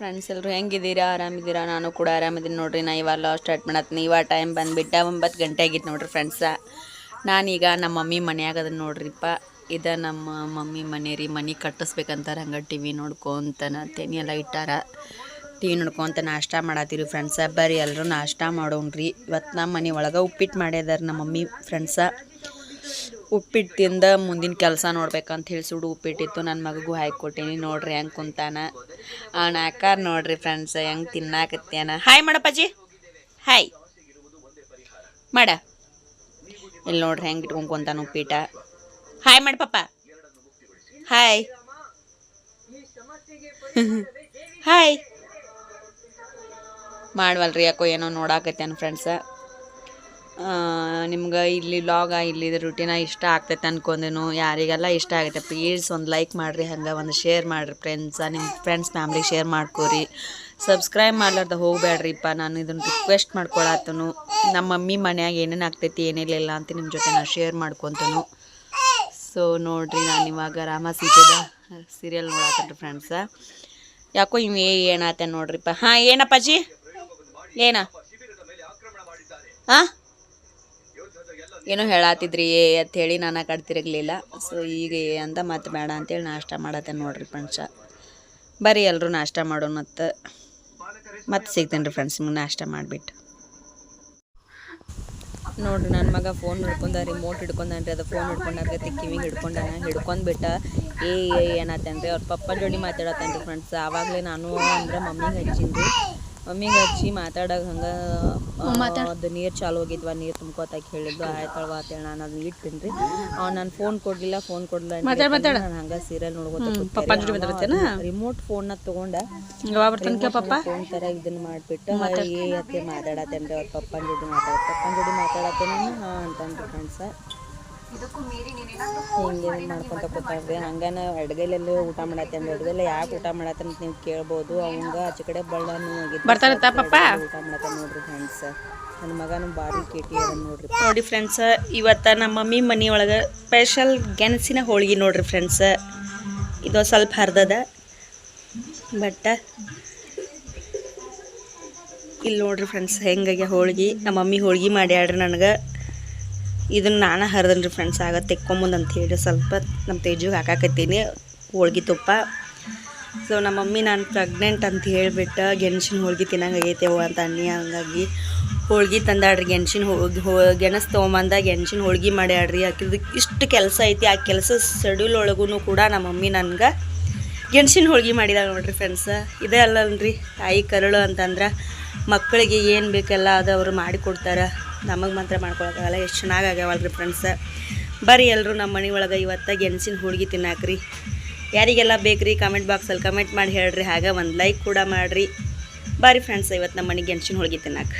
Friends ಎಲ್ಲರೂ ಹೆಂಗಿದ್ದೀರಾ? ಆರಾಮಿದ್ದೀರಾ? ನಾನು ಕೂಡ ಆರಾಮಿದ್ದೀನಿ ನೋಡ್ರಿ, ನಾ ಇವಾಗ ಲಾಸ್ಟ್ ಸ್ಟಾರ್ಟ್ ಮಾಡತ್ತೀನಿ. ಇವಾಗ ಟೈಮ್ ಬಂದುಬಿಟ್ಟ ಒಂಬತ್ತು ಗಂಟೆ ಆಗಿತ್ತು ನೋಡ್ರಿ ಫ್ರೆಂಡ್ಸ ನಾನೀಗ ನಮ್ಮ ಮಮ್ಮಿ ಮನ್ಯಾಗ ಅದನ್ನ ನೋಡ್ರಿಪ್ಪ. ಇದ ನಮ್ಮ ಮಮ್ಮಿ ಮನೆ ರೀ, ಮನೆ ಕಟ್ಟಿಸ್ಬೇಕಂತಾರೆ ಹಂಗೆ ಟಿ ವಿ ನೋಡ್ಕೊಂತನ ತೆನಿ ಎಲ್ಲ ಇಟ್ಟಾರ. ಟಿ ವಿ ನೋಡ್ಕೊಂತ ನಾಷ್ಟ ಮಾಡತ್ತೀರಿ ಫ್ರೆಂಡ್ಸ ಬರ್ರಿ ಎಲ್ಲರೂ ನಾಷ್ಟ ಮಾಡೋಣ್ರಿ. ಇವತ್ತು ನಮ್ಮ ಮನೆ ಒಳಗೆ ಉಪ್ಪಿಟ್ಟು ಮಾಡ್ಯದಾರ ನಮ್ಮ ಮಮ್ಮಿ ಫ್ರೆಂಡ್ಸ ಉಪ್ಪಿಟ್ಟು ತಿಂದ ಮುಂದಿನ ಕೆಲಸ ನೋಡ್ಬೇಕಂತ ಹೇಳಿ ಸುಡು ಉಪ್ಪಿಟ್ಟಿತ್ತು. ನನ್ನ ಮಗಗೂ ಹಾಕಿ ನೋಡ್ರಿ ಹೆಂಗೆ ಕುಂತಾನ. ಅವ್ನ ಆಕಾರ ನೋಡ್ರಿ ಫ್ರೆಂಡ್ಸ್ ಹೆಂಗೆ ತಿನ್ನಾಕತ್ತೇನ ಹಾಯ್ ಮಾಡಪ್ಪಾಜಿ. ಹಾಯ್ ಮಾಡ. ಇಲ್ಲಿ ನೋಡ್ರಿ ಹೆಂಗೆ ಇಟ್ಕೊಂಡು ಕುಂತಾನ ಉಪ್ಪಿಟ ಹಾಯ್ ಮಾಡ ಪಪ್ಪ ಹಾಯ್ ಹಾಯ್ ಮಾಡ್ವಲ್ರಿ ಯಾಕೋ ಏನೋ ನೋಡಾಕತ್ಯಾನ ಫ್ರೆಂಡ್ಸ ನಿಮ್ಗೆ ಇಲ್ಲಿ ಲಾಗ ಇಲ್ಲಿದ ರುಟೀನ ಇಷ್ಟ ಆಗ್ತೈತೆ ಅನ್ಕೊಂಡೇನು, ಯಾರಿಗೆಲ್ಲ ಇಷ್ಟ ಆಗುತ್ತೆ ಪ್ಲೀಸ್ ಒಂದು ಲೈಕ್ ಮಾಡಿರಿ, ಹಂಗೆ ಒಂದು ಶೇರ್ ಮಾಡಿರಿ ಫ್ರೆಂಡ್ಸ ನಿಮ್ಮ ಫ್ರೆಂಡ್ಸ್ ಫ್ಯಾಮ್ಲಿಗೆ ಶೇರ್ ಮಾಡ್ಕೋರಿ. ಸಬ್ಸ್ಕ್ರೈಬ್ ಮಾಡ್ಲಾರ್ದ ಹೋಗಬೇಡ್ರಿಪ್ಪ ನಾನು ಇದನ್ನು ರಿಕ್ವೆಸ್ಟ್ ಮಾಡ್ಕೊಳತ್ತನು ನಮ್ಮ ಮಮ್ಮಿ ಮನ್ಯಾಗ ಏನೇನು ಆಗ್ತೈತಿ ಏನಿಲ್ಲ ಅಂತ ನಿಮ್ಮ ಜೊತೆ ನಾನು ಶೇರ್ ಮಾಡ್ಕೊತನು. ಸೊ ನೋಡ್ರಿ, ನಾನು ಇವಾಗ ರಾಮ ಸೀತೆದ ಸೀರಿಯಲ್ ನೋಡತ್ತೇನೆ ಫ್ರೆಂಡ್ಸ ಯಾಕೋ ಇವ್ ಏನಾತ ನೋಡ್ರಿಪ್ಪ. ಹಾಂ, ಏನಪ್ಪಾಜಿ? ಏನ? ಹಾಂ ಏನೋ ಹೇಳತ್ತಿದ್ರಿ ಅಂತ ಹೇಳಿ ನಾನು ಕಡ್ತಿರಲಿಲ್ಲ ಸೊ ಈಗ ಅಂತ ಮತ್ತೆ ಬೇಡ ಅಂತೇಳಿ ನಾಷ್ಟ ಮಾಡತ್ತೆ ನೋಡ್ರಿ ಫ್ರೆಂಡ್ಸ ಬರ್ರಿ ಎಲ್ಲರೂ ನಾಷ್ಟ ಮಾಡೋಣ ಮತ್ತು ಮತ್ತೆ ಸಿಗ್ತೇನೆ ರೀ ಫ್ರೆಂಡ್ಸ್ ನಿಮ್ಗೆ ನಾಷ್ಟ ಮಾಡಿಬಿಟ್ಟು. ನೋಡ್ರಿ ನನ್ನ ಮಗ ಫೋನ್ ಹಿಡ್ಕೊಂಡ ರಿಮೋಟ್ ಹಿಡ್ಕೊಂಡನ್ರಿ, ಅದು ಫೋನ್ ಹಿಡ್ಕೊಂಡಾಗತ್ತೆ ಕಿವಿಗೆ ಹಿಡ್ಕೊಂಡಾನ ಹಿಡ್ಕೊಂಡ್ಬಿಟ್ಟ ಏ ಏ ಅಂದ್ರೆ ಅವ್ರ ಪಪ್ಪನ ಜೋಡಿ ಮಾತಾಡತ್ತೇನ್ರಿ ಫ್ರೆಂಡ್ಸ್ ಆವಾಗಲೇ ನಾನು ಅಂದ್ರೆ ಮಮ್ಮಿಗೆ ಹಚ್ಚಿನ್ರಿ. ಮಮ್ಮಿಗೆ ಹಚ್ಚಿ ಮಾತಾಡಾಕ ಹಂಗೆ ಅದು ನೀರು ಚಾಲು ಹೋಗಿದ್ವ ನೀರು ತುಂಬ್ಕೋತಾಕ ಹೇಳಿದ್ದು ಅಂತ ಅಂತೇಳಿ ನಾನು ಅದನ್ನ ಇಟ್ಟಿನಿ ರೀ ಅವ್ನು ನಾನು ಫೋನ್ ಕೊಡಲಿಲ್ಲ ಫೋನ್ ಕೊಡಲಿಲ್ಲ ನಾನು ಹಂಗೆ ಸೀರಿಯಲ್ ನೋಡ್ಕೊತ ರಿಮೋಟ್ ಫೋನ್ನ ತೊಗೊಂಡ. ಫೋನ್ ಥರ ಇದನ್ನ ಮಾಡಿಬಿಟ್ಟು ಏ ಅತ್ತೆ ಮಾತಾಡತ್ತೇನ್ರಿ ಅವ್ರ ಪಪ್ಪನ ಜೋಡಿ ಮಾತಾಡ ಪಪ್ಪನ ಜೋಡಿ ಮಾತಾಡತ್ತೇನೆ ಹಾಂ ಅಂತಂದ್ರು ಫ್ರೆಂಡ್ಸ ಹಿಂಗೆ ಮಾಡ್ಕೊಂತ ಕೂತಾರ್ರಿ ಹಂಗನ ಎಡಗೈಲಲ್ಲಿ ಊಟ ಮಾಡತ್ತೆ ಎಡಗೈಲ ಯಾಕೆ ಊಟ ಮಾಡತ್ತೆ ಅಂತ ನೀವು ಕೇಳ್ಬೋದು. ಅವಂಗ ಆಚೆ ಕಡೆ ಬಳ್ಳನು ಬರ್ತಾರತ್ತ ಪಪ್ಪ? ಊಟ ಮಾಡತ್ತ ನೋಡ್ರಿ ಫ್ರೆಂಡ್ಸ್ ನನ್ನ ಮಗನು ಭಾರಿ ಕೇಟಿ ಅದ ನೋಡ್ರಿ. ನೋಡಿ ಫ್ರೆಂಡ್ಸ್ ಇವತ್ತು ನಮ್ಮ ಮಮ್ಮಿ ಮನೆ ಒಳಗೆ ಸ್ಪೆಷಲ್ ಗೆಣಸಿನ ಹೋಳಿಗೆ ನೋಡ್ರಿ ಫ್ರೆಂಡ್ಸ್ ಇದು ಸ್ವಲ್ಪ ಹರಿದದ. ಬಟ್ ಇಲ್ಲಿ ನೋಡ್ರಿ ಫ್ರೆಂಡ್ಸ್ ಹೆಂಗಾಗ್ಯ ಹೋಳ್ಗೆ ನಮ್ಮ ಮಮ್ಮಿ ಹೋಳ್ಗೆ ಮಾಡ್ಯಾಡ್ರಿ ನನಗೆ. ಇದನ್ನ ನಾನು ಹರಿದನ್ ರೀ ಫ್ರೆಂಡ್ಸ್ ಆಗ ತೆಕ್ಕೊಂಬಂದು ಅಂತ ಹೇಳಿ ಸ್ವಲ್ಪ ನಮ್ಮ ತೇಜಿಗೆ ಹಾಕಾಕತ್ತೀನಿ. ಹೋಳ್ಗೆ ತುಪ್ಪ. ಸೊ ನಮ್ಮ ಮಮ್ಮಿ ನಾನು ಪ್ರೆಗ್ನೆಂಟ್ ಅಂತ ಹೇಳಿಬಿಟ್ಟು ಗೆಣಸಿನ ಹೋಳ್ಗೆ ತಿನ್ನಂಗಾಗೈತೆ ಅವ್ವ ಅಂತ ಅನ್ನಿ ಹಂಗಾಗಿ ಹೋಳ್ಗೆ ತಂದಾಡ್ರಿ ಗೆಣಸಿನ ಹೋಳ್ಗೆ ಹೋ, ಗೆಣಸು ತೊಗೊಂಬಂದ ಗೆಣಸಿನ ಹೋಳ್ಗೆ ಮಾಡ್ಯಾಡ್ರಿ ಆಕಿದ್ದು ಇಷ್ಟು ಕೆಲಸ ಐತಿ. ಆ ಕೆಲಸ ಶೆಡ್ಯೂಲ್ ಒಳಗೂ ಕೂಡ ನಮ್ಮ ಮಮ್ಮಿ ನನ್ಗೆ ಗೆಣಸಿನ ಹೋಳ್ಗೆ ಮಾಡಿದಾಗ ನೋಡ್ರಿ ಫ್ರೆಂಡ್ಸ್ ಇದೇ ಅಲ್ಲಲ್ರಿ ತಾಯಿ ಕರುಳು ಅಂತಂದ್ರೆ ಮಕ್ಕಳಿಗೆ ಏನು ಬೇಕೆಲ್ಲ ಅದು ಅವರು ಮಾಡಿಕೊಡ್ತಾರೆ ನಮಗೆ ಮಾತ್ರ ಮಾಡ್ಕೊಳಕ್ಕಾಗಲ್ಲ, ಎಷ್ಟು ಚೆನ್ನಾಗಿ ಆಗ್ಯಾವಲ್ರಿ ಫ್ರೆಂಡ್ಸ್ ಬರ್ರಿ ಎಲ್ಲರೂ ನಮ್ಮ ಮನೆ ಒಳಗೆ ಇವತ್ತು ಗೆಣಸಿನ ಹೋಳ್ಗೆ ತಿನ್ನಾಕ್ರಿ. ಯಾರಿಗೆಲ್ಲ ಬೇಕ್ರಿ ಕಮೆಂಟ್ ಬಾಕ್ಸಲ್ಲಿ ಕಮೆಂಟ್ ಮಾಡಿ ಹೇಳ್ರಿ, ಹಾಗೆ ಒಂದು ಲೈಕ್ ಕೂಡ ಮಾಡಿರಿ. ಬರ್ರಿ ಫ್ರೆಂಡ್ಸ್ ಇವತ್ತು ನಮ್ಮ ಮನೆಗೆ ಗೆಣಸಿನ ಹೋಳ್ಗೆ ತಿನ್ನಾಕ.